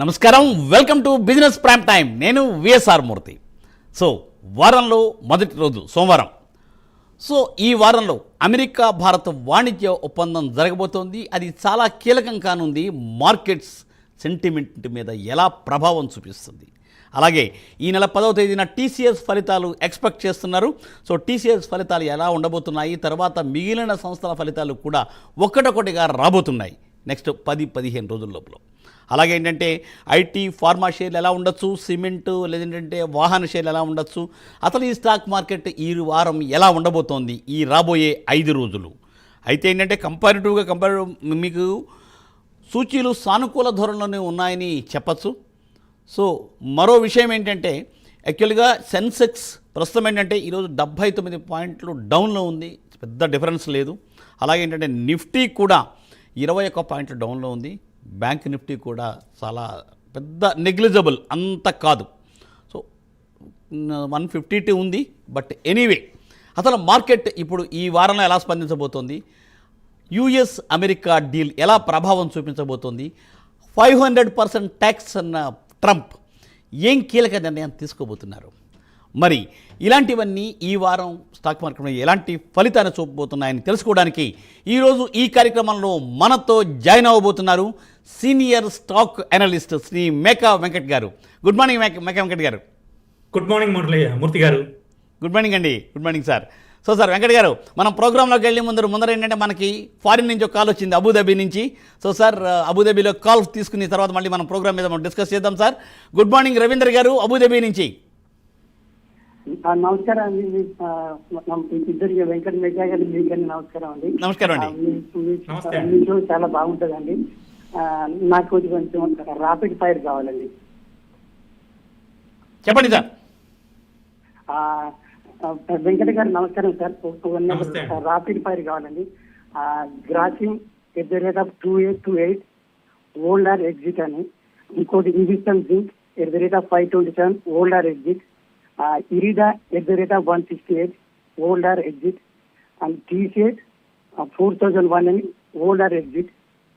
నమస్కారం. Welcome to business prime time నేను VSR Murthy so వారంలో మొదటి రోజు సోమవారం. సో ఈ వారంలో అమెరికా భారత్ వాణిజ్య ఒప్పందం జరగబోతోంది. అది చాలా కీలకం కానుంది. మార్కెట్స్ సెంటిమెంట్ మీద ఎలా ప్రభావం చూపిస్తుంది. అలాగే ఈ నెల పదవ తేదీన టీసీఎస్ ఫలితాలు ఎక్స్పెక్ట్ చేస్తున్నారు. సో టీసీఎస్ ఫలితాలు ఎలా ఉండబోతున్నాయి? తర్వాత మిగిలిన సంస్థల ఫలితాలు కూడా ఒకటొకటిగా రాబోతున్నాయి. నెక్స్ట్ పది పదిహేను రోజుల లోపల. అలాగే ఏంటంటే ఐటీ ఫార్మా షేర్లు ఎలా ఉండొచ్చు? సిమెంటు లేదంటే వాహన షేర్లు ఎలా ఉండొచ్చు? అసలు ఈ స్టాక్ మార్కెట్ ఈ వారం ఎలా ఉండబోతోంది? ఈ రాబోయే ఐదు రోజులు. అయితే ఏంటంటే కంపారిటివ్గా కంపేర్ మీకు సూచీలు సానుకూల ధోరణిలోనే ఉన్నాయని చెప్పచ్చు. సో మరో విషయం ఏంటంటే యాక్చువల్గా సెన్సెక్స్ ప్రస్తుతం ఏంటంటే ఈరోజు డెబ్భై తొమ్మిది పాయింట్లు డౌన్లో ఉంది. పెద్ద డిఫరెన్స్ లేదు. అలాగే ఏంటంటే నిఫ్టీ కూడా ఇరవై ఒక్క పాయింట్లు డౌన్లో ఉంది. బ్యాంక్ నిఫ్టీ కూడా చాలా పెద్ద నెగ్లిజబుల్ అంత కాదు. సో వన్ ఫిఫ్టీ టూ ఉంది బట్ ఎనీవే అసలు మార్కెట్ ఇప్పుడు ఈ వారంలో ఎలా స్పందించబోతోంది? యుఎస్ అమెరికా డీల్ ఎలా ప్రభావం చూపించబోతోంది? ఫైవ్ హండ్రెడ్ పర్సెంట్ ట్యాక్స్ అన్న ట్రంప్ ఏం కీలక నిర్ణయం తీసుకోబోతున్నారు? మరి ఇలాంటివన్నీ ఈ వారం స్టాక్ మార్కెట్లో ఎలాంటి ఫలితాన్ని చూపబోతున్నాయని తెలుసుకోవడానికి ఈరోజు ఈ కార్యక్రమంలో మనతో join అవ్వబోతున్నారు senior stock analyst Shri Meka Venkat గారు. గుడ్ మార్నింగ్ మేక వెంకట్ గారు. గుడ్ మార్నింగ్ మురళి మూర్తి గారు. గుడ్ మార్నింగ్ అండి good morning sir so sir Venkat గారు మనం ప్రోగ్రాంలోకి వెళ్ళి ముందర ముందర ఏంటంటే మనకి ఫారిన్ నుంచి ఒక కాల్ వచ్చింది అబుదాబీ నుంచి. సో సార్ అబుదాబీలో కాల్ తీసుకున్న తర్వాత మళ్ళీ మనం ప్రోగ్రామ్ మీద మనం డిస్కస్ చేద్దాం సార్ గుడ్ మార్నింగ్ రవీంద్ర గారు అబుదాబీ నుంచి. నమస్కారం అండి. ఇద్దరికి వెంకట గారి కానీ నమస్కారం అండి. నమస్కారం అండి. మీ- షో చాలా బాగుంటుందండి. నాకు కొంచెం కొంచెం రాపిడ్ ఫైర్ కావాలండి. చెప్పండి సార్. వెంకట గారు నమస్కారం సార్. రాపిడ్ ఫైర్ కావాలండి. Grasim at the rate of two eight two eight hold or exit అని. ఇంకోటి Hindustan zinc at the rate of five twenty seven hold or exit IREDA at the rate of one sixty eight hold or exit and TCS four thousand one అని hold or exit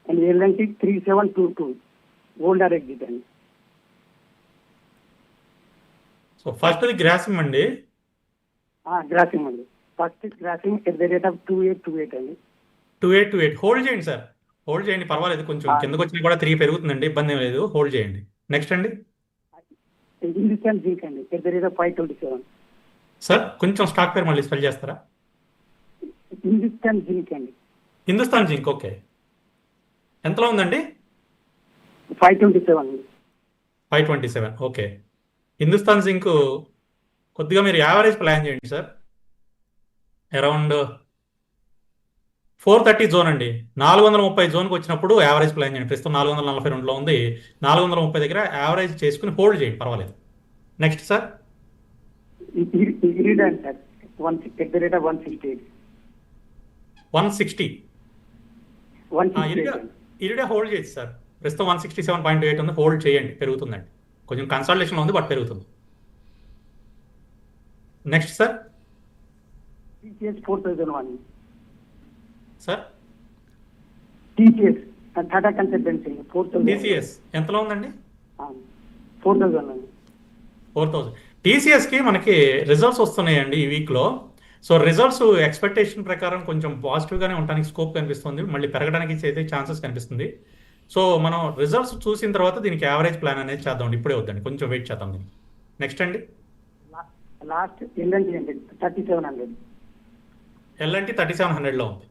and LNT three seven two two. Hold or exit అండి so first Grasim అండి? Grossing అండి. First crossing at the rate of two eight two eight అండి. Two eight two eight. Hold చేయండి sir. Hold చేయండి పర్వాలేదు కొంచెం. కిందకు వచ్చినా కూడా తిరిగి పెరుగుతుందండి ఇబ్బంది ఏం లేదు. హోల్డ్ చేయండి. నెక్స్ట్ అండి? హిందుస్థాన్ జింక్ అండి. At the rate of five twenty seven. Sir కొంచెం స్టాక్ పేరు మళ్ళీ స్పెల్ చేస్తారా? హిందుస్థాన్ జింక్ అండి. Hindustan zinc okay. ఎంతలో ఉందండి five twenty seven five twenty seven okay Hindustan zinc కొద్దిగా మీరు యావరేజ్ ప్లాన్ చేయండి sir around four thirty zone అండి నాలుగు వందల ముప్పై జోన్కి వచ్చినప్పుడు యావరేజ్ ప్లాన్ చేయండి ప్రస్తుతం నాలుగు వందల నలభై రెండులో ఉంది నాలుగు వందల ముప్పై దగ్గర యావరేజ్ చేసుకుని హోల్డ్ చేయండి పర్వాలేదు next sir one sixty one sixty IREDA hold చేయొచ్చు సార్. ప్రస్తుతం one sixty seven point eight ఉంది హోల్డ్ చేయండి పెరుగుతుందండి. కొంచెం కన్సల్టేషన్ ఉంది బట్ పెరుగుతుంది. Next sir four thousand one sir TCS Tata consultancy four thousand TCS ఎంతలో ఉందండి? ఫోర్ అండి ఫోర్ థౌసండ్ టీసీఎస్కి మనకి రిజల్ట్స్ వస్తున్నాయండి ఈ వీక్లో సో రిజల్ట్స్ ఎక్స్పెక్టేషన్ ప్రకారం కొంచెం పాజిటివ్గానే ఉండడానికి స్కోప్ కనిపిస్తుంది. మళ్ళీ పెరగడానికి అయితే ఛాన్సెస్ కనిపిస్తుంది. సో మనం రిజల్ట్స్ చూసిన తర్వాత దీనికి యావరేజ్ ప్లాన్ అనేది చేద్దాం. ఇప్పుడే వద్దండి. కొంచెం వెయిట్ చేద్దాం దీనికి. నెక్స్ట్ అండి. లాస్ట్ ఎల్ఎన్టీ అండి. Thirty seven hundred LNT thirty seven హండ్రెడ్లో ఉంది.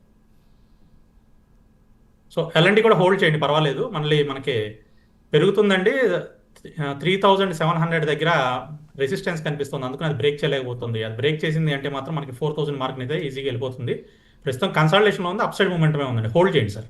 సో ఎల్ఎన్టీ కూడా హోల్డ్ చేయండి. పర్వాలేదు. మళ్ళీ మనకి పెరుగుతుందండి. త్రీ థౌజండ్ సెవెన్ హండ్రెడ్ దగ్గర రెసిస్టెన్స్ కనిపిస్తుంది. అందుకని అది బ్రేక్ చేయలేకపోతుంది. అది బ్రేక్ చేసింది అంటే మాత్రం మనకి ఫోర్ థౌసండ్ మార్క్ అయితే ఈజీగా వెళ్ళిపోతుంది. ప్రస్తుతం కన్సల్టేషన్లో ఉంది అప్ సైడ్ మూమెంటమే ఉందండి. హోల్డ్ చేయండి సార్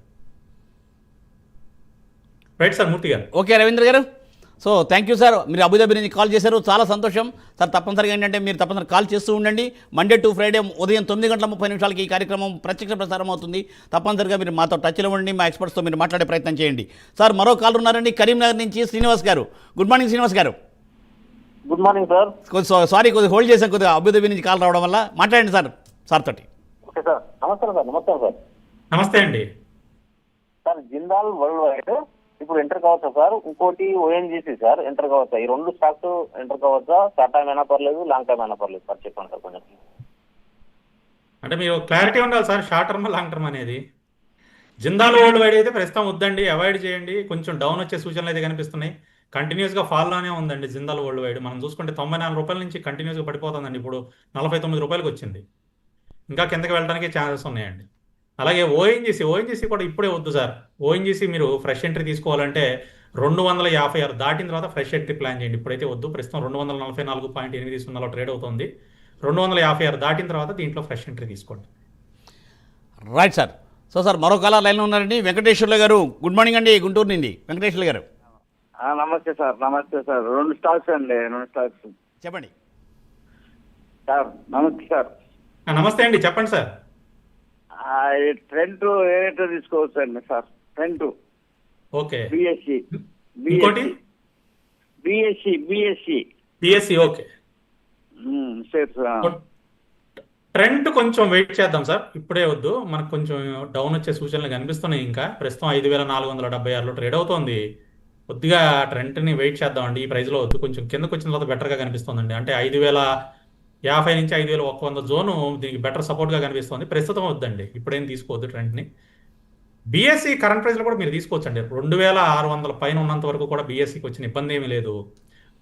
రైట్ సార్ మూర్తి గారు? ఓకే రవీంద్ర గారు. సో థ్యాంక్ యూ సార్ మీరు అబుదాబి నుంచి కాల్ చేశారు. చాలా సంతోషం. సార్ తప్పనిసరిగా ఏంటంటే మీరు తప్పనిసరి కాల్ చేస్తూ ఉండండి. మండే టు ఫ్రైడే ఉదయం తొమ్మిది గంటల ముప్పై నిమిషాలకి ఈ కార్యక్రమం ప్రత్యక్ష ప్రసారం అవుతుంది. తప్పనిసరిగా మీరు మాతో టచ్లో ఉండండి. మా ఎక్స్పర్ట్స్తో మీరు మాట్లాడే ప్రయత్నం చేయండి. సార్ మరో కాల్ ఉన్నారండి. కరీంనగర్ నుంచి శ్రీనివాస్ గారు. గుడ్ మార్నింగ్ శ్రీనివాస్ గారు. గుడ్ మార్నింగ్ సార్ కొద్ది సారీ కొద్దిగా హోల్డ్ చేశాం కొద్దిగా అబుదాబి నుంచి కాల్ రావడం వల్ల. మాట్లాడండి సార్ సార్ తోటి. ఓకే సార్ నమస్కారం సార్ నమస్కారం సార్ నమస్తే అండి. Sir Jindal world wide. ఇప్పుడు ఎంటర్ కావచ్చా సార్? ఇంకోటి ఓఎన్జీసీ సార్ ఎంటర్ కావచ్చా? ఈ రెండు స్టాక్స్ ఎంటర్ కావచ్చా? షార్ట్ టైం అయినా పర్లేదు లాంగ్ టైం అయినా పర్లేదు సార్ చెప్పండి సార్ కొంచెం. అంటే మీరు క్లారిటీ ఉండాలి sir. Short term long term అనేది. జిందాల్ వరల్డ్ వైడ్ అయితే ప్రస్తుతం వద్దండి. అవాయిడ్ చేయండి. కొంచెం డౌన్ వచ్చే సూచనలు అయితే కనిపిస్తున్నాయి. కంటిన్యూస్గా ఫాల్లోనే ఉందండి జిందాల్ వరల్డ్ వైడ్ మనం చూసుకుంటే తొంభై నాలుగు రూపాయల నుంచి కంటిన్యూస్గా పడిపోతుందండి. ఇప్పుడు నలభై తొమ్మిది రూపాయలకు వచ్చింది. ఇంకా కిందకి వెళ్ళడానికి ఛాన్సెస్ ఉన్నాయండి. అలాగే ఓఎన్జీసీ ఓఎన్జీసీ కూడా ఇప్పుడే వద్దు సార్. ఓఎన్జీసీ మీరు ఫ్రెష్ ఎంట్రీ తీసుకోవాలంటే రెండు వందల యాభై ఆరు దాటిన తర్వాత ఫ్రెష్ ఎంట్రీ ప్లాన్ చేయండి. ఇప్పుడైతే వద్దు. ప్రస్తుతం రెండు వందల నలభై నాలుగు పాయింట్ ఎనిమిది సున్నాలో ట్రేడ్ అవుతుంది. రెండు వందల యాభై ఆరు దాటిన తర్వాత దీంట్లో ఫ్రెష్ ఎంట్రీ తీసుకోండి. రైట్ సార్ సో సార్ మరో కాలర్ లైన్లో ఉన్నారండి. వెంకటేశ్వర్లు గారు. గుడ్ మార్నింగ్ అండి. గుంటూరు నుండి. వెంకటేశ్వర్లు గారు. నమస్తే సార్ నమస్తే సార్. రెండు స్టాక్స్ అండి రెండు స్టాక్స్. చెప్పండి. సార్ నమస్తే సార్. నమస్తే అండి చెప్పండి సార్. ట్రెంట్ ఏ రేట్లో తీసుకోవచ్చు అండి సార్ ట్రెంట్. ఓకే. బిఎస్సి. ఇంకోటి? BSE BSE. BSE okay. Shares trend కొంచెం వెయిట్ చేద్దాం సార్. ఇప్పుడే వద్దు. మనకు కొంచెం డౌన్ వచ్చే సూచనలు కనిపిస్తున్నాయి ఇంకా. ప్రస్తుతం ఐదు వేల నాలుగు వందల డెబ్బై ఆరులో ట్రేడ్ అవుతోంది. కొద్దిగా ట్రెంట్ని వెయిట్ చేద్దామండి. ఈ ప్రైస్లో వద్దు. కొంచెం కిందకు వచ్చిన తర్వాత బెటర్గా కనిపిస్తుందండి. అంటే ఐదు వేల యాభై నుంచి ఐదు వేల ఒక్క వంద జోను దీనికి బెటర్ సపోర్ట్గా కనిపిస్తుంది. ప్రస్తుతం వద్దండి. ఇప్పుడేం తీసుకోవద్దు ట్రెంట్ని బీఎస్సీ కరెంట్ ప్రైస్లో కూడా మీరు తీసుకోవచ్చండి. రెండు వేల ఆరు వందల పైన ఉన్నంత వరకు కూడా బీఎస్సీకి వచ్చిన ఇబ్బంది ఏమీ లేదు.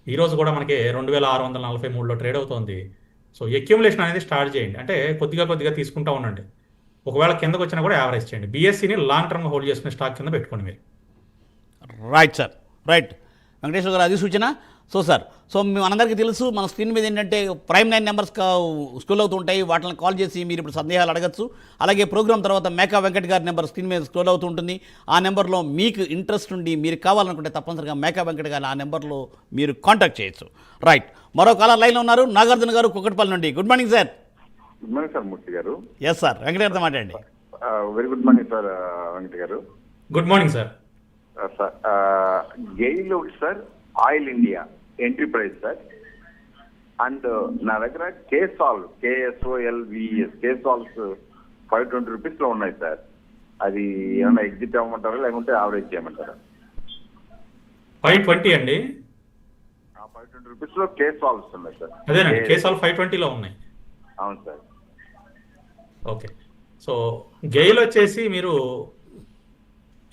ఈరోజు కూడా మనకి రెండు వేల ఆరు వందల నలభై మూడులో ట్రేడ్ అవుతుంది. సో ఎక్యుములేషన్ అనేది స్టార్ట్ చేయండి. అంటే కొద్దిగా కొద్దిగా తీసుకుంటా ఉండండి. ఒకవేళ కిందకు వచ్చినా కూడా యావరేజ్ చేయండి. బీఎస్సీని లాంగ్ టర్మ్ హోల్డ్ చేసుకునే స్టాక్ కింద పెట్టుకోండి మీరు. Right sir right. వెంకటేశ్వర గారు అది సూచన సో సార్ సో మేము అందరికీ తెలుసు మన స్క్రీన్ మీద ఏంటంటే ప్రైమ్ నైన్ నెంబర్స్ స్క్రోల్ అవుతుంటాయి. వాటిని కాల్ చేసి మీరు ఇప్పుడు సందేహాలు అడగచ్చు. అలాగే ప్రోగ్రామ్ తర్వాత మేకా వెంకట్ గారి నెంబర్ స్క్రీన్ మీద స్క్రోల్ అవుతూ ఉంటుంది ఆ నెంబర్లో మీకు ఇంట్రెస్ట్ ఉండి మీరు కావాలనుకుంటే తప్పనిసరిగా మేకా వెంకట్ గారు ఆ నెంబర్లో మీరు కాంటాక్ట్ చేయొచ్చు. రైట్. మరో కాలర్ లైన్లో ఉన్నారు నాగార్జున గారు కుక్కట్పల్లి నుండి. Good morning sir. Good morning sir Murthy గారు. Yes sir. వెంకట గారితో మాట్లాడండి very good morning sir Venkata గారు. Good morning Uh, sir. GAIL ఒకటి sir oil India entry price sir. And నా దగ్గర కేసాల్ కేఎస్ఓఎల్విఎస్ కేసాల్స్ ఫైవ్ ట్వంటీ రూపీస్లో ఉన్నాయి సార్. అది ఏమైనా ఎగ్జిట్ అవ్వమంటారా లేకుంటే యావరేజ్ చేయమంటారా? ఫైవ్ ట్వంటీ అండి. ఫైవ్ ట్వంటీ రూపీస్లో కేసాల్స్ ఉన్నాయి సార్. అదేనండి కేసాలు ఫైవ్ ట్వంటీలో ఉన్నాయి. అవును సార్. ఓకే. సో గెయిల్ వచ్చేసి మీరు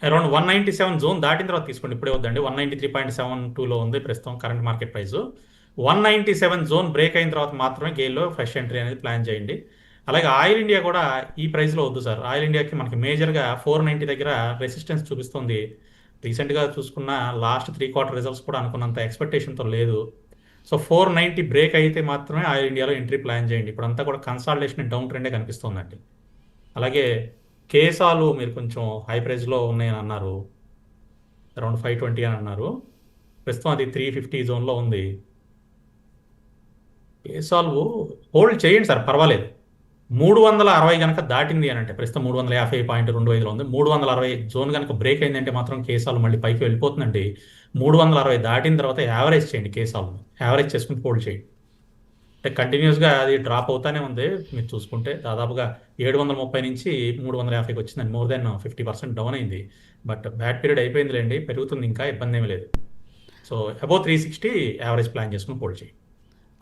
around one ninety seven zone దాటిన తర్వాత తీసుకోండి. ఇప్పుడే వద్దండి. One ninety three point seven టూలో ఉంది ప్రస్తుతం current market price. One ninety seven zone break అయిన తర్వాత మాత్రమే గేల్లో ఫ్రెష్ ఎంట్రీ అనేది ప్లాన్ చేయండి. అలాగే ఆయిల్ ఇండియా కూడా ఈ ప్రైస్లో వద్దు సార్. ఆయిల్ ఇండియాకి మనకి మేజర్గా ఫోర్ నైంటీ దగ్గర రెసిస్టెన్స్ చూపిస్తుంది. రీసెంట్గా చూసుకున్న లాస్ట్ త్రీ క్వార్టర్ రిజల్ట్స్ కూడా అనుకున్నంత ఎక్స్పెక్టేషన్తో లేదు. సో ఫోర్ నైంటీ బ్రేక్ అయితే మాత్రమే ఆయిల్ ఇండియాలో ఎంట్రీ ప్లాన్ చేయండి. ఇప్పుడంతా కూడా కన్సాలిడేషన్ డౌన్ ట్రెండే కనిపిస్తుందండి. అలాగే కేసాలు మీరు కొంచెం హై ప్రైస్లో ఉన్నాయని అన్నారు. అరౌండ్ ఫైవ్ ట్వంటీ అని అన్నారు. ప్రస్తుతం అది త్రీ ఫిఫ్టీ జోన్లో ఉంది. కేసాలు హోల్డ్ చేయండి సార్ పర్వాలేదు. మూడు వందల అరవై కనుక దాటింది అని అంటే ప్రస్తుతం మూడు వందల యాభై పాయింట్ రెండు ఐదులో ఉంది. మూడు వందల అరవై జోన్ కనుక బ్రేక్ అయిందంటే మాత్రం కేసాలు మళ్ళీ పైకి వెళ్ళిపోతుందండి. మూడు వందల అరవై దాటిన తర్వాత యావరేజ్ చేయండి కేసాలు. యావరేజ్ చేసుకుని హోల్డ్ చేయండి. అంటే కంటిన్యూస్గా అది డ్రాప్ అవుతానే ఉంది. మీరు చూసుకుంటే దాదాపుగా ఏడు వందల ముప్పై నుంచి మూడు వందల యాభైకి వచ్చిందండి. More than fifty percent down అయింది. బట్ బ్యాడ్ పీరియడ్ అయిపోయిందిలేండి. పెరుగుతుంది ఇంకా ఇబ్బంది ఏమీ లేదు. So above three sixty average plan చేసుకుని హోల్డ్ చేయండి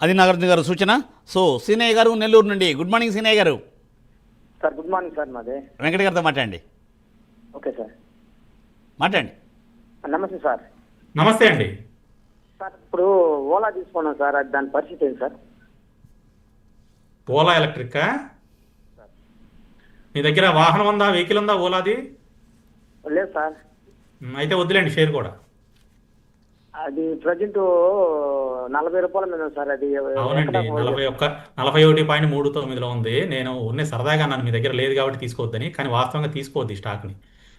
అది నాగార్జున గారు సూచన. సో సీనయ్య గారు నెల్లూరు నుండి. గుడ్ మార్నింగ్ సీనయ్య గారు. సార్ గుడ్ మార్నింగ్ సార్ మాది. వెంకట గారితో మాట్లాడండి. ఓకే సార్ మాట్లాడండి. నమస్తే సార్ నమస్తే అండి. సార్ ఇప్పుడు ఓలా తీసుకున్నాం సార్ అది దాని పరిస్థితి ఏంటి సార్ ఓలా ఎలక్ట్రిక్ మీ దగ్గర వాహనం ఉందా వెహికల్ ఉందా ఓలాది? లేదు సార్. అయితే వద్దులేండి షేర్ కూడా. అది ప్రజెంట్ నలభై రూపాయల మీద సార్ అది అవునండి నలభై ఒక్క నలభై ఒకటి పాయింట్ మూడు తొమ్మిదిలో ఉంది. నేను ఉన్నే సరదాగా అన్నాను మీ దగ్గర లేదు కాబట్టి తీసుకోవద్దని కానీ వాస్తవంగా తీసుకోవద్దు ఈ స్టాక్ని.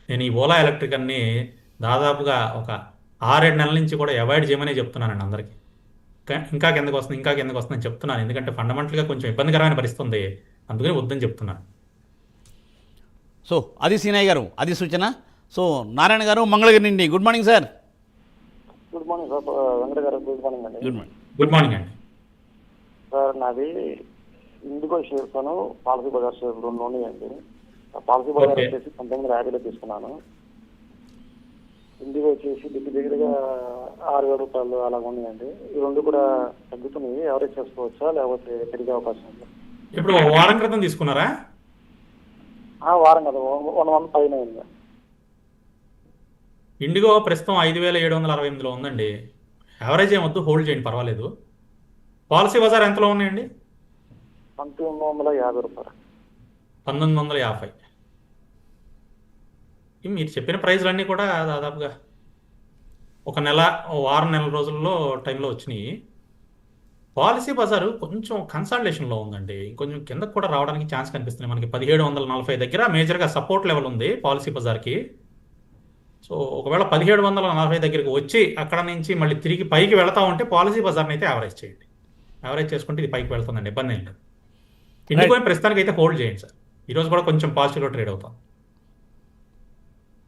నేను ఈ ఓలా ఎలక్ట్రిక్ అన్ని దాదాపుగా ఒక ఆరేడు నెలల నుంచి కూడా అవాయిడ్ చేయమనే చెప్తున్నానండి అందరికీ. ఇంకా- ఇంకా కిందకు వస్తుంది ఇంకా కిందకు వస్తుందని చెప్తున్నాను. ఎందుకంటే ఫండమెంటల్గా కొంచెం ఇబ్బందికరమైన పరిస్థితి ఉంది అందుకని వద్దని చెప్తున్నాను. సో అది సీనయ్య గారు అది సూచన. సో నారాయణ గారు మంగళగిరి నుండి. Good morning sir good morning sir Venkata గారు గుడ్ మార్నింగ్ అండి. గుడ్ మార్నింగ్ గుడ్ మార్నింగ్ అండి. సార్ నాది ఇండిగో షేర్స్ అను పాలసీ బజార్ షేర్స్ రెండు ఉన్నాయండి పాలసీ బజార్. వచ్చేసి పంతొమ్మిది వందల యాభైలో తీసుకున్నాను. ఇండిగో వచ్చేసి దగ్గర దగ్గరగా ఆరు వేల రూపాయలు అలా ఉన్నాయండి. ఈ రెండు కూడా తగ్గుతున్నాయి. ఎవరేజ్ చేసుకోవచ్చా? లేకపోతే పెరిగే అవకాశం ఉందా? ఇప్పుడు వారం క్రితం తీసుకున్నారా? ఆ, వారం కదా. వన్ మంత్ పైన అయింది. ఇండిగో ప్రస్తుతం ఐదు వేల ఏడు వందల అరవై ఎనిమిదిలో ఉందండి. యావరేజ్ ఏమొద్దు హోల్డ్ చేయండి పర్వాలేదు. పాలసీ బజార్ ఎంతలో ఉన్నాయండి? పంతొమ్మిది వందల యాభై రూపాయలు. పంతొమ్మిది వందల యాభై. మీరు చెప్పిన ప్రైజ్లన్నీ కూడా దాదాపుగా ఒక నెల వారం నెల రోజుల్లో టైంలో వచ్చినాయి. పాలసీ బజారు కొంచెం కన్సల్టేషన్లో ఉందండి. కొంచెం కిందకు కూడా రావడానికి ఛాన్స్ కనిపిస్తుంది మనకి పదిహేడు వందల నలభై దగ్గర మేజర్గా సపోర్ట్ లెవెల్ ఉంది పాలసీ బజార్కి. సో ఒకవేళ పదిహేడు వందల నలభై దగ్గరికి వచ్చి అక్కడ నుంచి మళ్ళీ తిరిగి పైకి వెళ్తా ఉంటే పాలసీ బజార్ని అయితే యావరేజ్ చేయండి. యావరేజ్ చేసుకుంటే ఇది పైకి వెళ్తుందండి ఇబ్బంది ఏం లేదు. ప్రస్తుతానికి అయితే హోల్డ్ చేయండి సార్. ఈరోజు కూడా కొంచెం పాజిటివ్గా ట్రేడ్ అవుతాం.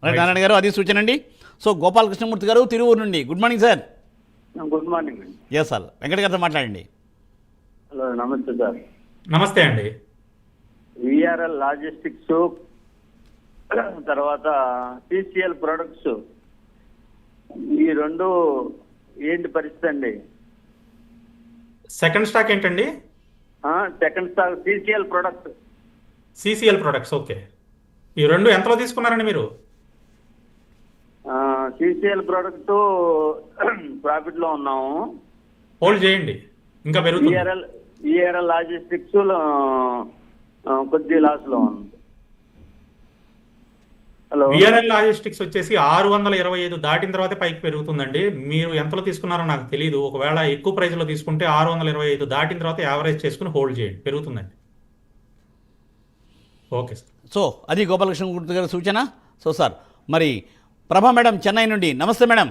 నారాయణ గారు అది సూచన అండి. సో గోపాలకృష్ణమూర్తి గారు తిరువూరు నుండి. Good morning sir good morning yes sir Venkata గారితో మాట్లాడండి. హలో నమస్తే సార్ నమస్తే అండి. విఆర్ఎల్ లాజిస్టిక్స్ తర్వాత టీసీఎల్ ప్రొడక్ట్స్ ఈ రెండు ఏంటి పరిస్థితి అండి? సెకండ్ స్టాక్ ఏంటండి? Second stock TCL product CCL products okay ఈ రెండు ఎంతలో తీసుకున్నారండి మీరు? టీసీఎల్ ప్రొడక్ట్ ప్రాఫిట్లో ఉన్నాము. హోల్డ్ చేయండి. ఇంకా పెరుగుతుంది. విఆర్ఎల్ విఆర్ఎల్ లాజిస్టిక్స్ కొద్ది లాస్లో ఉంది. హలో విఆర్ఎల్ లాజిస్టిక్స్ వచ్చేసి ఆరు వందల ఇరవై ఐదు దాటిన తర్వాతే పైకి పెరుగుతుందండి. మీరు ఎంతలో తీసుకున్నారో నాకు తెలియదు ఒకవేళ ఎక్కువ ప్రైస్లో తీసుకుంటే ఆరు వందల ఇరవై ఐదు దాటిన తర్వాత యావరేజ్ చేసుకుని హోల్డ్ చేయండి. పెరుగుతుందండి. Okay sir. సో అది గోపాలకృష్ణమూర్తి గారి సూచన. సో సార్ మరి ప్రభా మేడం చెన్నై నుండి. నమస్తే మేడం.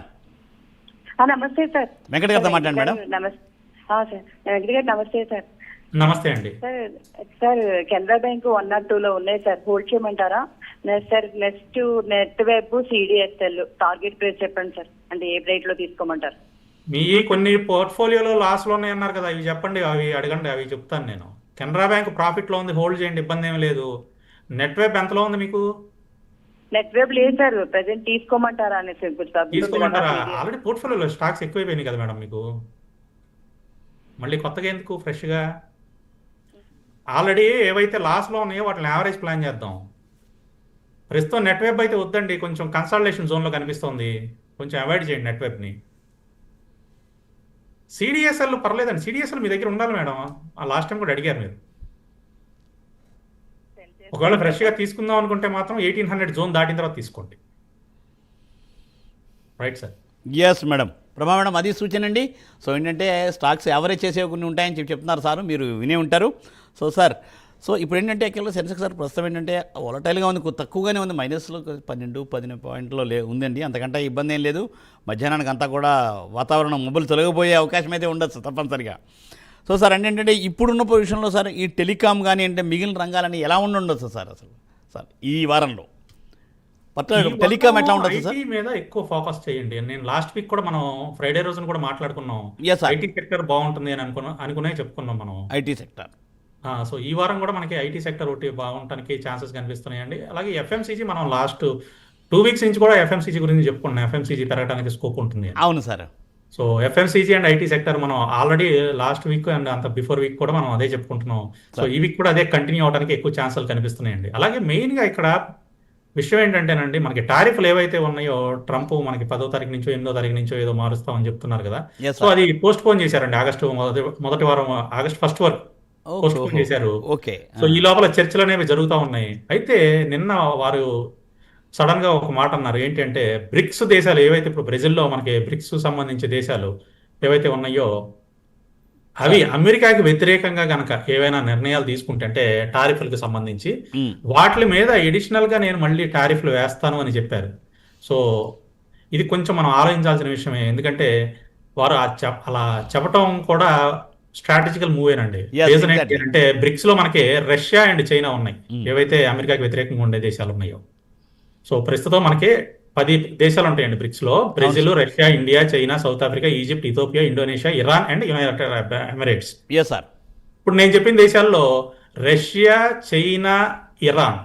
నమస్తే సార్. వెంకట గారితో మాట్లాడండి మేడం. నమస్తే సార్. వెంకట గారు నమస్తే సార్. నమస్తే అండి. Sir sir Canara bank one not టూలో ఉన్నాయి సార్. హోల్డ్ చేయమంటారా? Next sir next net web CDSL target price చెప్పండి సార్. అంటే ఏ రేట్లో తీసుకోమంటారు? మీ కొన్ని పోర్ట్ఫోలియోలో లాస్లో ఉన్నాయి అన్నారు కదా అవి చెప్పండి అవి అడగండి అవి చెప్తాను నేను. కెనరా బ్యాంక్ ప్రాఫిట్లో ఉంది హోల్డ్ చేయండి ఇబ్బంది ఏమీ లేదు. నెట్ వెబ్ ఎంతలో ఉంది మీకు? నెట్ వెబ్ లేదు సార్ తీసుకోమంటారా అనేసి ఇప్పుడు తీసుకోమంటారా? ఆల్రెడీ పోర్ట్ఫోలియోలో స్టాక్స్ ఎక్కువైపోయినాయి కదా మేడం మీకు. మళ్ళీ కొత్తగా ఎందుకు? ఫ్రెష్గా? ఆల్రెడీ ఏవైతే లాస్లో ఉన్నాయో వాటిని యావరేజ్ ప్లాన్ చేద్దాం. ప్రస్తుతం నెట్ వెబ్ అయితే వద్దండి కొంచెం కన్సల్టేషన్ జోన్లో కనిపిస్తుంది. కొంచెం అవాయిడ్ చేయండి నెట్ వెబ్ని. సిడిఎస్ఎల్ పర్లేదండి సిడిఎస్ఎల్ మీ దగ్గర ఉండాలి మేడం. ఆ లాస్ట్ టైం కూడా అడిగారు మీరు. ఒకవేళ ఫ్రెష్గా తీసుకుందాం అనుకుంటే మాత్రం ఎయిటీన్ హండ్రెడ్ జోన్ దాటిన తర్వాత తీసుకోండి. Right sir yes madam Prabha madam అది సూచన అండి. సో ఏంటంటే స్టాక్స్ యావరేజ్ చేసే కొన్ని ఉంటాయని చెప్పి చెప్తున్నారు సార్. మీరు వినే ఉంటారు. సో సార్ సో ఇప్పుడు ఏంటంటే ఎక్కడ సెన్సెక్స్ సార్ ప్రస్తుతం ఏంటంటే ఒలటైల్గా ఉంది. తక్కువగానే ఉంది. మైనస్లో పన్నెండు పదిహేను పాయింట్లో లే ఉందండి. అంతకంటే ఇబ్బంది ఏం లేదు. మధ్యాహ్నానికి అంతా కూడా వాతావరణం మొబైల్ తొలగిపోయే అవకాశం అయితే ఉండొచ్చు తప్పనిసరిగా. సో సార్ అంటే ఏంటంటే ఇప్పుడున్న పొజిషన్లో సార్ ఈ టెలికామ్ కానీ అంటే మిగిలిన రంగాలని ఎలా ఉండి ఉండొచ్చు సార్ అసలు? సార్ ఈ వారంలో. టెలికామ్ ఎట్లా ఉండొచ్చు సార్? ఐటీ మీద ఎక్కువ ఫోకస్ చేయండి. నేను లాస్ట్ వీక్ కూడా మనం ఫ్రైడే రోజున కూడా మాట్లాడుకున్నాం. ఐటీ సెక్టర్ బాగుంటుంది అని అనుకున్నా అనుకునే చెప్పుకున్నాం మనం. IT sector. సో ఈ వారం కూడా మనకి ఐటీ సెక్టర్ ఒకటి బాగుంటానికి ఛాన్సెస్ కనిపిస్తున్నాయండి. అలాగే ఎఫ్ఎంసీజీ మనం లాస్ట్ టూ వీక్స్ నుంచి కూడా ఎఫ్ఎంసీజీ గురించి చెప్పుకున్నాం. ఎఫ్ఎంసీజీ పెరగడానికి స్కోప్ ఉంటుంది. అవును sir. So FMCG and IT sector మనం ఆల్రెడీ లాస్ట్ వీక్ అండ్ అంత బిఫోర్ వీక్ కూడా మనం అదే చెప్పుకుంటున్నాం. సో ఈ వీక్ కూడా అదే కంటిన్యూ అవడానికి ఎక్కువ ఛాన్సులు కనిపిస్తున్నాయండి. అలాగే మెయిన్గా ఇక్కడ విషయం ఏంటంటేనండి మనకి టారిఫ్లు ఏవైతే ఉన్నాయో ట్రంప్ మనకి పదో తారీఖు నుంచో ఎనిమిదో తారీఖు నుంచో ఏదో మారుస్తామని చెప్తున్నారు కదా. సో అది పోస్ట్ పోన్ చేశారండి ఆగస్టు మొదటి వారం ఆగస్ట్ ఫస్ట్ వరకు పోస్ట్ పోన్ చేశారు. ఓకే. సో ఈ లోపల చర్చలు అనేవి జరుగుతూ ఉన్నాయి. అయితే నిన్న వారు సడన్గా ఒక మాట అన్నారు. ఏంటంటే బ్రిక్స్ దేశాలు ఏవైతే ఇప్పుడు బ్రెజిల్లో మనకి బ్రిక్స్ సంబంధించి దేశాలు ఏవైతే ఉన్నాయో అవి అమెరికాకి వ్యతిరేకంగా గనక ఏవైనా నిర్ణయాలు తీసుకుంటే అంటే టారిఫ్లకు సంబంధించి. వాటి మీద ఎడిషనల్గా నేను మళ్ళీ టారిఫ్లు వేస్తాను అని చెప్పారు. సో ఇది కొంచెం మనం ఆలోచించాల్సిన విషయమే. ఎందుకంటే వారు అలా చెప్పటం కూడా స్ట్రాటజికల్ మూవ్ ఏనండి. రీజన్ అంటే బ్రిక్స్లో మనకి రష్యా అండ్ చైనా ఉన్నాయి. ఏవైతే అమెరికాకి వ్యతిరేకంగా ఉండే దేశాలు ఉన్నాయో. సో ప్రస్తుతం మనకి పది దేశాలు ఉంటాయండి బ్రిక్స్లో Brazil Russia India China South Africa Egypt Ethiopia Indonesia Iran and United Arab Emirates. Sir ఇప్పుడు నేను చెప్పిన దేశాల్లో రష్యా చైనా ఇరాన్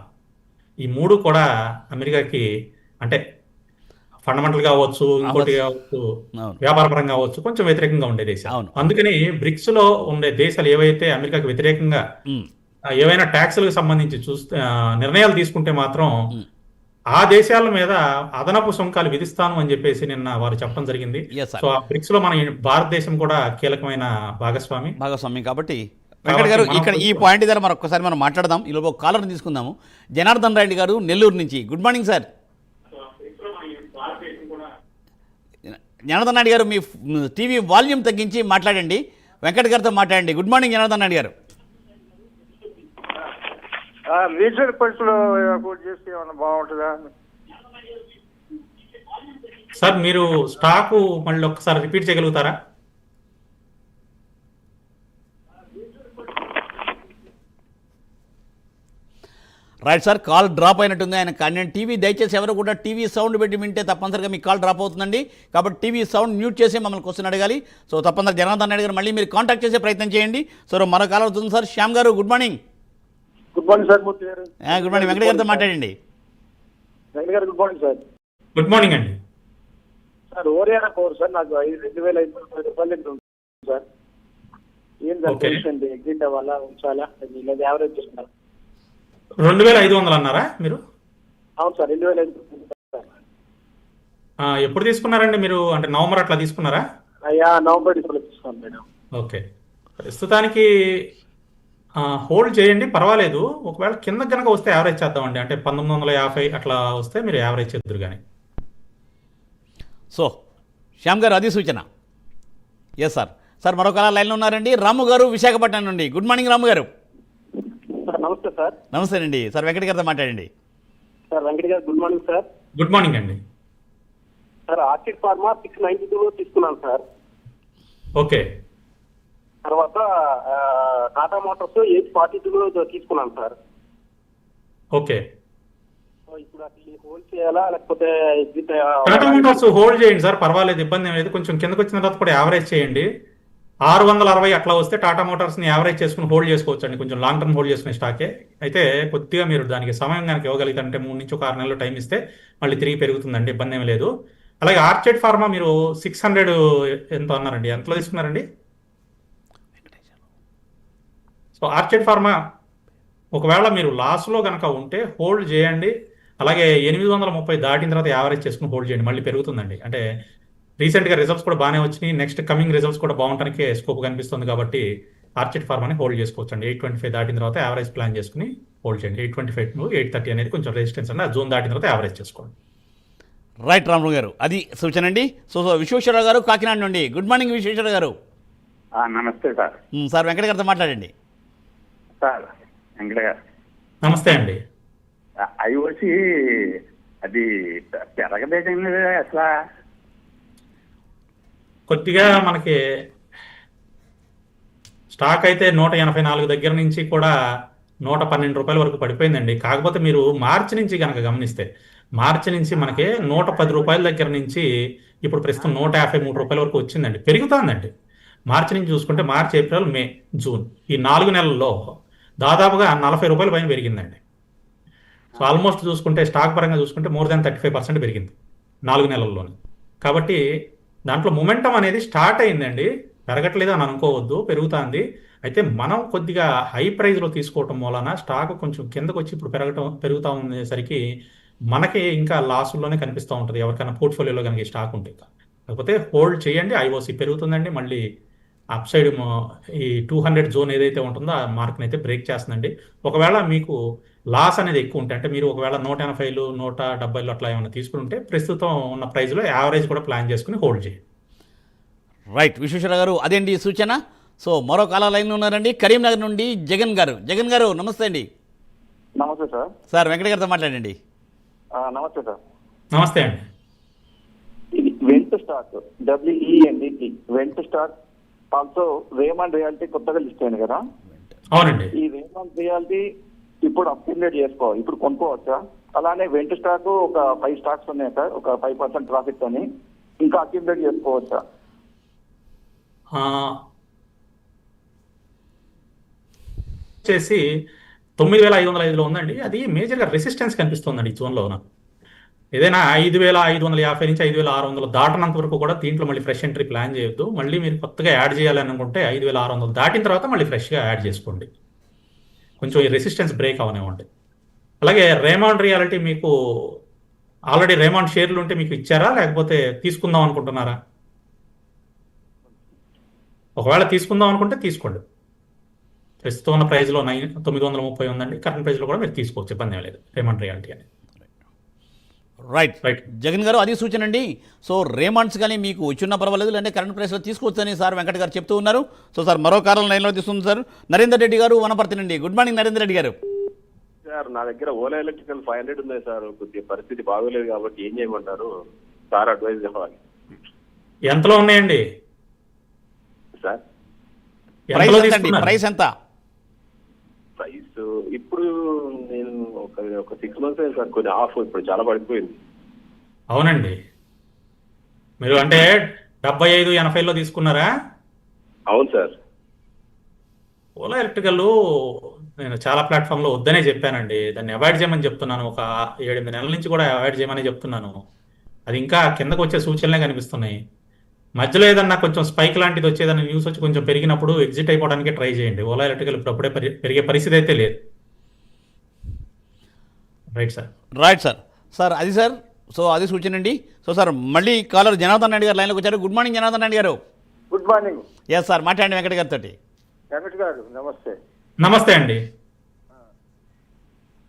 ఈ మూడు కూడా అమెరికాకి అంటే ఫండమెంటల్ కావచ్చు ఇంకోటి కావచ్చు వ్యాపార పరంగా కావచ్చు కొంచెం వ్యతిరేకంగా ఉండే దేశాలు. అందుకని బ్రిక్స్లో ఉండే దేశాలు ఏవైతే అమెరికాకి వ్యతిరేకంగా ఏవైనా ట్యాక్సులకు సంబంధించి చూస్తే నిర్ణయాలు తీసుకుంటే మాత్రం. ఆ దేశాల మీద అదనపు సుంకాలు విధిస్తాను అని చెప్పేసి నిన్న వారు చెప్పడం జరిగింది. సో ఆ బ్రిక్స్లో మన భారతదేశం కూడా కీలకమైన భాగస్వామి. భాగస్వామ్యం కాబట్టి వెంకట గారు మనం ఇక్కడ ఈ పాయింట్ దగ్గర మనం ఒక్కసారి మనం మాట్లాడదాం. ఈలోపు ఒక కాలర్ని తీసుకుందాము. జనార్దన్ రెడ్డి గారు నెల్లూరు నుంచి. Good morning sir Janardhan Reddy గారు మీ టీవీ వాల్యూమ్ తగ్గించి మాట్లాడండి. వెంకట గారితో మాట్లాడండి. గుడ్ మార్నింగ్ జనార్దన్ రెడ్డి గారు. మ్యూచువల్ ఫండ్స్లో అకౌంట్ చేస్తే ఏమన్నా బాగుంటుందా? సార్ మీరు స్టాక్ మళ్ళీ ఒక్కసారి రిపీట్ చేయగలుగుతారా? రైట్ సార్ కాల్ డ్రాప్ అయినట్టుంది. ఆయన కానీ టీవీ దయచేసి ఎవరు కూడా టీవీ సౌండ్ పెట్టి వింటే తప్పనిసరిగా మీ కాల్ డ్రాప్ అవుతుందండి. కాబట్టి టీవీ సౌండ్ మ్యూట్ చేసి మమ్మల్ని క్వశ్చన్ అడగాలి. సో తప్పనిసరి జనార్దన్ రెడ్డి గారు మళ్ళీ మీరు కాంటాక్ట్ చేసే ప్రయత్నం చేయండి. సో మరో కాల్ అవుతుంది సార్. శ్యామ్ గారు good morning. Good morning sir Murthy గారు. Good morning. వెంకట గారితో మాట్లాడండి. వెంకట గారు good morning sir. Good morning అండి. సార్ ఓరియానా కోర్ సార్ నాకు ఐదు రెండు వేల ఐదు వందల రూపాయల ఉంది సార్. ఏం Okay. పొజిషన్ ఎగ్జిట్ అవ్వాలా ఉంచాలా? లేదా యావరేజ్ చేస్తున్నారు. రెండు వేల ఐదు వందలు అన్నారా మీరు? అవును సార్ రెండు వేల ఐదు సార్. ఎప్పుడు తీసుకున్నారండి మీరు? అంటే నవంబర్ అట్లా తీసుకున్నారా? అయ్యా నవంబర్ డిసెంబర్ తీసుకోండి మేడం. ఓకే. ప్రస్తుతానికి హోల్డ్ చేయండి పర్వాలేదు. ఒకవేళ కింద కనుక వస్తే యావరేజ్ చేద్దామండి. అంటే పంతొమ్మిది వందల యాభై అట్లా వస్తే మీరు యావరేజ్ చేద్దరు కానీ సో శ్యామ్ గారు అది సూచన. ఎస్ సార్ సార్ మరో కాల లైన్లో ఉన్నారండి. రాము గారు విశాఖపట్నం నుండి. గుడ్ మార్నింగ్ రాము గారు. సార్ నమస్తే సార్ నమస్తే అండి. సార్ వెంకట గారితో మాట్లాడండి. సార్ వెంకట గారు good morning sir good morning అండి. Sir orchid pharma six ninety two తీసుకున్నాను సార్ ఓకే తర్వాత Tata motors eight forty two తీసుకున్నాను సార్. ఓకే. సో ఇప్పుడు అది హోల్డ్ చేయాలా? లేకపోతే ఎగ్జిట్ టాటా మోటార్స్ హోల్డ్ చేయండి సార్ పర్వాలేదు ఇబ్బంది ఏం లేదు. కొంచెం కిందకు వచ్చిన తర్వాత కూడా యావరేజ్ చేయండి. ఆరు వందల అరవై అట్లా వస్తే టాటా మోటార్స్ని యావరేజ్ చేసుకుని హోల్డ్ చేసుకోవచ్చు అండి కొంచెం లాంగ్ టర్మ్ హోల్డ్ చేసుకునే స్టాకే. అయితే కొద్దిగా మీరు దానికి సమయం కనుక ఇవ్వగలిగితే మూడు నుంచి ఒక ఆరు నెలలు టైం ఇస్తే మళ్ళీ తిరిగి పెరుగుతుందండి ఇబ్బంది ఏమీ లేదు. అలాగే ఆర్చెడ్ ఫార్మా మీరు సిక్స్ హండ్రెడ్ ఎంత అన్నారండి? ఎంతలో తీసుకున్నారండి? సో ఆర్చెడ్ ఫార్మా ఒకవేళ మీరు లాస్లో కనుక ఉంటే హోల్డ్ చేయండి. అలాగే ఎనిమిది వందల ముప్పై దాటిన తర్వాత యావరేజ్ చేసుకుని హోల్డ్ చేయండి. మళ్ళీ పెరుగుతుందండి. అంటే రీసెంట్గా రిజల్ట్స్ కూడా బాగానే వచ్చినాయి. నెక్స్ట్ కమింగ్ రిజల్ట్స్ కూడా బాగుంటానికి స్కోప్ కనిపిస్తుంది కాబట్టి ఆర్చెడ్ ఫార్మాని హోల్డ్ చేసుకోవచ్చు అండి ఎయిట్ ట్వంటీ ఫైవ్ దాటిన తర్వాత యావరేజ్ ప్లాన్ చేసుకుని హోల్డ్ చేయండి. Eight twenty five to eight thirty అనేది కొంచెం రెసిస్టెన్స్ అండి. ఆ జోన్ దాటిన తర్వాత యావరేజ్ చేసుకోండి. రైట్ రాము గారు. అది సూచన అండి సో సో విశ్వేశ్వరరావు గారు కాకినాడ నుండి. గుడ్ మార్నింగ్ విశ్వేశ్వరరావు గారు. నమస్తే సార్. సార్ వెంకట గారితో మాట్లాడండి. సార్ వెంకట గారు. నమస్తే అండి. ఐఓసి అది పెరగదేటండి అసలు కొద్దిగా మనకి స్టాక్ అయితే నూట ఎనభై నాలుగు దగ్గర నుంచి కూడా నూట పన్నెండు రూపాయల వరకు పడిపోయిందండి. కాకపోతే మీరు మార్చి నుంచి కనుక గమనిస్తే మార్చి నుంచి మనకి నూట పది రూపాయల దగ్గర నుంచి ఇప్పుడు ప్రస్తుతం నూట యాభై మూడు రూపాయల వరకు వచ్చిందండి. పెరుగుతోందండి. మార్చి నుంచి చూసుకుంటే మార్చి ఏప్రిల్ మే జూన్ ఈ నాలుగు నెలల్లో దాదాపుగా నలభై రూపాయల పైన పెరిగిందండి. సో ఆల్మోస్ట్ చూసుకుంటే స్టాక్ పరంగా చూసుకుంటే more than thirty five percent పెరిగింది నాలుగు నెలల్లోనే. కాబట్టి దాంట్లో మొమెంటం అనేది స్టార్ట్ అయిందండి. పెరగట్లేదు అని అనుకోవద్దు పెరుగుతుంది. అయితే మనం కొద్దిగా హై ప్రైస్లో తీసుకోవటం వలన స్టాక్ కొంచెం కిందకు వచ్చి ఇప్పుడు పెరగటం పెరుగుతూ ఉండేసరికి మనకి ఇంకా లాసుల్లోనే కనిపిస్తూ ఉంటుంది. ఎవరికైనా పోర్ట్ఫోలియోలో కనుక ఈ స్టాక్ ఉంటే. కాకపోతే హోల్డ్ చేయండి ఐఓసి పెరుగుతుందండి మళ్ళీ అప్ సైడ్ ఈ టూ హండ్రెడ్ జోన్ ఏదైతే ఉంటుందో ఆ మార్క్ని అయితే బ్రేక్ చేస్తుందండి. ఒకవేళ మీకు లాస్ అనేది ఎక్కువ ఉంటే అంటే మీరు ఒకవేళ నూట ఎనభైలు నూట డెబ్బైలు అట్లా ఏమైనా తీసుకుని ఉంటే ప్రస్తుతం ఉన్న ప్రైస్లో యావరేజ్ కూడా ప్లాన్ చేసుకుని హోల్డ్ చేయండి. రైట్. విశ్వేశ్వర గారు అదేంటి సూచన? సో మరో కాల లైన్లో ఉన్నారండి కరీంనగర్ నుండి జగన్ గారు. జగన్ గారు నమస్తే అండి. నమస్తే సార్. సార్ వెంకట గారితో మాట్లాడండి. నమస్తే సార్. నమస్తే అండి. ఇది Wendt stock W E N D T Wendt stock also Raymond reality కొత్తగా లిస్ట్ అయింది కదా? అవునండి. ఈ రేమండ్ రియాలిటీ ఇప్పుడు అక్యుములేట్ చేసుకోవాలి ఇప్పుడు కొనుక్కోవచ్చా? అలానే వెంట్ స్టాక్ ఒక ఫైవ్ స్టాక్స్ ఉన్నాయి సార్ ఒక ఫైవ్ పర్సెంట్ ప్రాఫిట్ తోని. ఇంకా అక్యుములేట్ చేసుకోవచ్చా? వచ్చేసి తొమ్మిది వేల ఐదు వందల ఐదులో ఉందండి. అది మేజర్గా రెసిస్టెన్స్ కనిపిస్తుందండి ఈ జోన్లో నాకు. ఏదైనా ఐదు వేల ఐదు వందల యాభై నుంచి ఐదు వేల ఆరు వందలు దాటనంత వరకు కూడా దీంట్లో మళ్ళీ ఫ్రెష్ ఎంట్రీ ప్లాన్ చేయొద్దు. మళ్ళీ మీరు కొత్తగా యాడ్ చేయాలనుకుంటే ఐదు వేల ఆరు వందలు దాటిన తర్వాత మళ్ళీ ఫ్రెష్గా యాడ్ చేసుకోండి. కొంచెం ఈ రెసిస్టెన్స్ బ్రేక్ అవనివ్వండి. అలాగే రేమాండ్ రియాలిటీ మీకు ఆల్రెడీ రేమాండ్ షేర్లు ఉంటే మీకు ఇచ్చారా? లేకపోతే తీసుకుందాం అనుకుంటున్నారా? ఒకవేళ తీసుకుందాం అనుకుంటే తీసుకోండి. ప్రస్తుతం ఉన్న ప్రైస్లో నైన్ తొమ్మిది వందల ముప్పై ఉందండి. కరెంట్ ప్రైస్లో కూడా మీరు తీసుకోవచ్చు. ఇబ్బంది ఏం లేదు. రేమాండ్ రియాలిటీ అని రైట్ రైట్ జగన్ గారు అది సూచన అండి. సో రేమాండ్స్ కానీ మీకు వచ్చిన పర్వాలేదు లేదంటే కరెంట్ ప్రైస్లో తీసుకోవచ్చని సార్ వెంకట గారు చెప్తూ ఉన్నారు. సో సార్ మరో కారణం లైన్లో తీసుకుంది సార్. నరేందర్ రెడ్డి గారు వనపర్తినండి. గుడ్ మార్నింగ్ నరేందర్ రెడ్డి గారు. సార్ నా దగ్గర ఓలా ఎలక్ట్రికల్ ఫైవ్ హండ్రెడ్ ఉన్నాయి సార్. కొద్దిగా పరిస్థితి బాగోలేదు కాబట్టి ఏం చేయమంటారు? సార్ అడ్వైజ్ కావాలి ఎంతలో ఉన్నాయండి? సార్? ఎంతలో ప్రైస్ ఎంత ప్రైస్ ఎంత? ప్రైస్ ఇప్పుడు ఒక సిక్స్ మంత్స్ అయింది సార్. ఆఫ్ ఇప్పుడు చాలా పడిపోయింది. అవునండి. మీరు అంటే డెబ్బై ఐదు ఎనభైలో తీసుకున్నారా? అవును సార్. ఓలా ఎలక్ట్రికల్ నేను చాలా ప్లాట్ఫామ్లో వద్దనే చెప్పానండి. దాన్ని అవాయిడ్ చేయమని చెప్తున్నాను. ఒక ఏడెనిమిది నెలల నుంచి కూడా అవాయిడ్ చేయమని చెప్తున్నాను. అది ఇంకా కిందకు వచ్చే సూచనలే కనిపిస్తున్నాయి. మధ్యలో ఏదన్నా కొంచెం స్పైక్ లాంటిది వచ్చేదన్న న్యూస్ వచ్చి కొంచెం పెరిగినప్పుడు ఎగ్జిట్ అయిపోవడానికి ట్రై చేయండి. ఓలా ఎలక్ట్రికల్ ఇప్పుడు అప్పుడే పెరి- పెరిగే పరిస్థితి అయితే లేదు. Right sir right sir sir అది సార్ సో అది సూచన అండి సో సార్ మళ్ళీ కాలర్ జనార్దన్ రెడ్డి గారు లైన్లోకి వచ్చారు. గుడ్ మార్నింగ్ జనార్దన్ రెడ్డి గారు. గుడ్ మార్నింగ్ ఎస్ సార్ మాట్లాడండి వెంకట గారితో వెంకట్ గారు నమస్తే. నమస్తే అండి.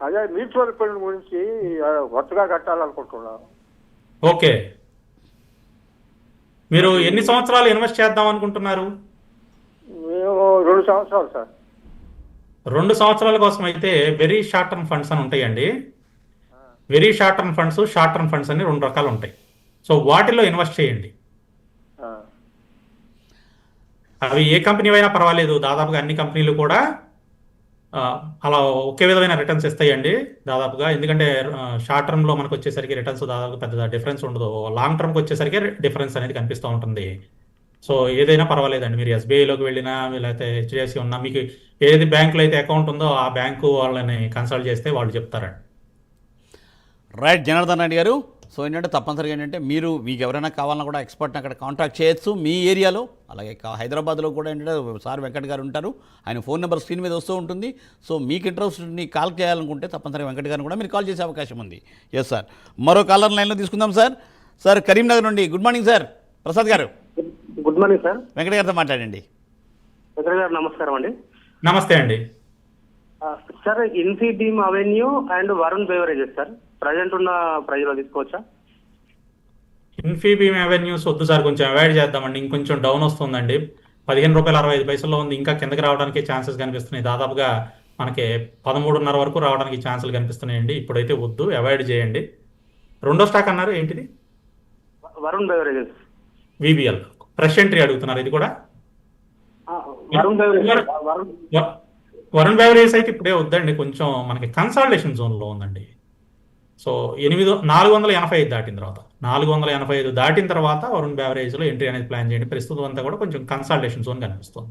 అదే మ్యూచువల్ ఫండ్ గురించి కొత్తగా కట్టాలనుకుంటున్నాం. ఓకే. మీరు ఎన్ని సంవత్సరాలు ఇన్వెస్ట్ చేద్దాం అనుకుంటున్నారు? మేము రెండు సంవత్సరాలు సార్ రెండు సంవత్సరాల కోసం అయితే వెరీ షార్ట్ టర్మ్ ఫండ్స్ అని ఉంటాయండి. Very short term funds short term funds అని రెండు రకాలు ఉంటాయి. సో వాటిలో ఇన్వెస్ట్ చేయండి. అవి ఏ కంపెనీ అయినా పర్వాలేదు. దాదాపుగా అన్ని కంపెనీలు కూడా అలా ఒకే విధమైన రిటర్న్స్ ఇస్తాయండి దాదాపుగా. ఎందుకంటే షార్ట్ టర్మ్లో మనకు వచ్చేసరికి రిటర్న్స్ దాదాపు పెద్ద డిఫరెన్స్ ఉండదు. లాంగ్ టర్మ్కి వచ్చేసరికి డిఫరెన్స్ అనేది కనిపిస్తూ ఉంటుంది. సో ఏదైనా పర్వాలేదండి. మీరు ఎస్బీఐలోకి వెళ్ళినా లేకపోతే హెచ్డిఎఫ్సి ఉన్నా మీకు ఏది బ్యాంకులో అయితే అకౌంట్ ఉందో ఆ బ్యాంకు వాళ్ళని కన్సల్ట్ చేస్తే వాళ్ళు చెప్తారండి. రైట్ జనార్దన్ రెడ్డి గారు. సో ఏంటంటే తప్పనిసరిగా ఏంటంటే మీరు మీకు ఎవరైనా కావాలన్నా కూడా ఎక్స్పర్ట్ని అక్కడ కాంటాక్ట్ చేయొచ్చు మీ ఏరియాలో. అలాగే హైదరాబాద్లో కూడా ఏంటంటే సార్ వెంకట్ గారు ఉంటారు. ఆయన ఫోన్ నెంబర్ స్క్రీన్ మీద వస్తూ ఉంటుంది. సో మీకు ఇంట్రెస్ట్ని కాల్ చేయాలనుకుంటే తప్పనిసరిగా వెంకట్ గారిని కూడా మీరు కాల్ చేసే అవకాశం ఉంది. ఎస్ సార్ మరో కాలర్ లైన్లో తీసుకుందాం సార్ సార్ కరీంనగర్ నుండి. గుడ్ మార్నింగ్ సార్ ప్రసాద్ గారు. గుడ్ మార్నింగ్ సార్ వెంకట్ గారితో మాట్లాడండి. వెంకట గారు నమస్కారం అండి. నమస్తే అండి. Sir Infibeam Avenue and Varun Beverages sir present ఉన్న ప్రైజ్లో తీసుకోవచ్చా? ఇన్ఫీబీమ్ అవెన్యూస్ వద్దు సార్ కొంచెం అవాయిడ్ చేద్దామండి. ఇంకొంచెం డౌన్ వస్తుందండి. పదిహేను రూపాయల అరవై ఐదు పైసల్లో ఉంది. ఇంకా కిందకి రావడానికి ఛాన్సెస్ కనిపిస్తున్నాయి. దాదాపుగా మనకి పదమూడున్నర వరకు రావడానికి ఛాన్సులు కనిపిస్తున్నాయండి. ఇప్పుడైతే వద్దు అవాయిడ్ చేయండి. రెండో స్టాక్ అన్నారు ఏంటిది? Varun beverages VBL fresh entry అడుగుతున్నారు ఇది కూడా? వరుణ్ బెవరేజెస్ బెవరేజ్ అయితే ఇప్పుడే వద్దండి. కొంచెం మనకి కన్సాలిడేషన్ జోన్లో ఉందండి. సో ఎనిమిది నాలుగు వందల ఎనభై ఐదు దాటిన తర్వాత నాలుగు వందల ఎనభై ఐదు దాటిన తర్వాత వరుణ్ బెవరేజ్లో ఎంట్రీ అనేది ప్లాన్ చేయండి. ప్రస్తుతం అంతా కూడా కొంచెం కన్సాలిడేషన్ జోన్ కనిపిస్తుంది.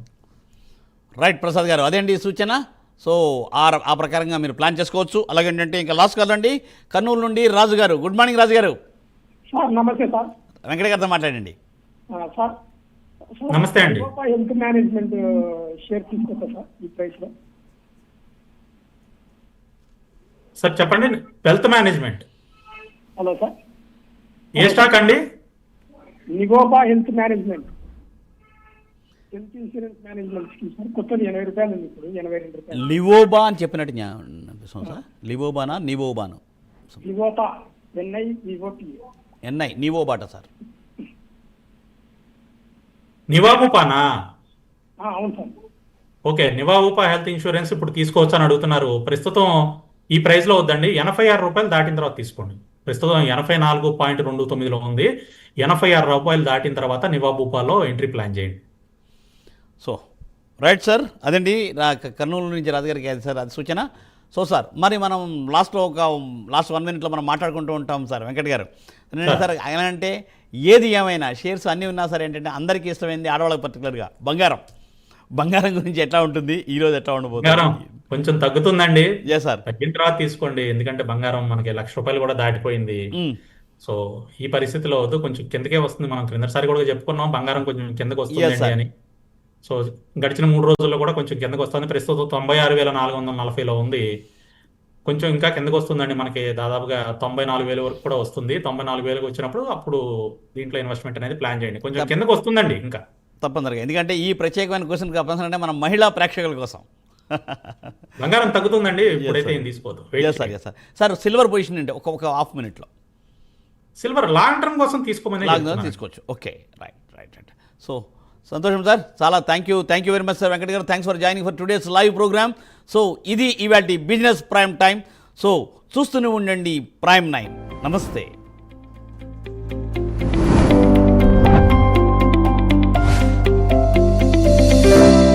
రైట్ ప్రసాద్ గారు అదేంటి సూచన? సో ఆ ఆ ప్రకారంగా మీరు ప్లాన్ చేసుకోవచ్చు. అలాగే ఏంటంటే ఇంకా లాస్ట్ కాదండి కర్నూలు నుండి రాజు గారు గుడ్ మార్నింగ్ రాజు గారు. సార్ నమస్తే సార్. వెంకట గారితో మాట్లాడండి. ఆ, సార్. నమస్తే అండి. మేనేజ్మెంట్ షేర్ సార్ ఈ ప్రైస్లో సార్ చెప్పండి. Wealth management hello sir. ఏ స్టాక్ అండి? Ningombam health management. Health insurance management scheme sir. కొత్తది ఎనభై రూపాయలు ఉంది ఇప్పుడు. ఎనభై రెండు రూపాయలు. లివోబా అని చెప్పినట్టు జ్ఞా- అనిపిస్తుంది సార్. లివోబానా నివోబాను? నిగోతా ఎన్ఐ వివోటి ఎన్ఐ నివోబాట సార్. నివాబుపానా? అవును sir. Okay Niva Bupa health insurance ఇప్పుడు తీసుకోవచ్చు అని అడుగుతున్నారు. ప్రస్తుతం ఈ ప్రైస్లో వద్దండి. ఎనభై ఆరు రూపాయలు దాటిన తర్వాత తీసుకోండి. ప్రస్తుతం ఎనభై నాలుగు పాయింట్ రెండు తొమ్మిదిలో ఉంది. ఎనభై ఆరు రూపాయలు దాటిన తర్వాత నివాబుపాలో ఎంట్రీ ప్లాన్ చేయండి. So right sir. అదండి క- కర్నూలు నుంచి రాజుగారికి అది సార్ అది సూచన. సో సార్ మరి మనం లాస్ట్లో ఒక లాస్ట్ వన్ మినిట్లో మనం మాట్లాడుకుంటూ ఉంటాం సార్ వెంకట్ గారు. సార్. ఆయన అంటే ఏది ఏమైనా షేర్స్ అన్నీ ఉన్నా సరే ఏంటంటే అందరికీ ఇష్టమైంది ఆడవాళ్ళకి పర్టికులర్గా బంగారం. బంగారం గురించి ఎట్లా ఉంటుంది? ఈ రోజు ఎట్లా ఉండబోతుంది? కొంచెం తగ్గుతుందండి. సార్ తగ్గిన తర్వాత తీసుకోండి. ఎందుకంటే బంగారం మనకి లక్ష రూపాయలు కూడా దాటిపోయింది. సో ఈ పరిస్థితిలో వద్దు. కొంచెం కిందకే వస్తుంది. మనం క్రిందసారి కూడా చెప్పుకున్నాం. బంగారం కొంచెం కిందకి వస్తుంది. అని. సో గడిచిన మూడు రోజుల్లో కూడా కొంచెం కిందకి వస్తుంది. ప్రస్తుతం తొంభై ఆరు వేల నాలుగు వందల నలభైలో ఉంది. కొంచెం ఇంకా కిందకి వస్తుందండి. మనకి దాదాపుగా తొంభై నాలుగు వేల వరకు కూడా వస్తుంది. తొంభై నాలుగు వేలకు వచ్చినప్పుడు అప్పుడు దీంట్లో ఇన్వెస్ట్మెంట్ అనేది ప్లాన్ చేయండి. కొంచెం కిందకి వస్తుందండి ఇంకా. తప్పనిసరిగా. ఎందుకంటే ఈ ప్రత్యేకమైన క్వశ్చన్ అంటే మన మహిళా ప్రేక్షకుల కోసం. బంగారం తగ్గుతుందండి ఇప్పుడైతే yes sir sir sir silver position అంటే ఒక ఒక హాఫ్ మినిట్లో సిల్వర్ లాంగ్ టర్మ్ కోసం తీసుకోమని లాగ్ తీసుకోవచ్చు. Okay right right right so సంతోషం సార్ చాలా thank you thank you very much sir Venkata garu thanks for joining for today's live program so ఇది ఇవాటి బిజినెస్ ప్రైమ్ టైం సో చూస్తూనే ఉండండి ప్రైమ్ నైన్ నమస్తే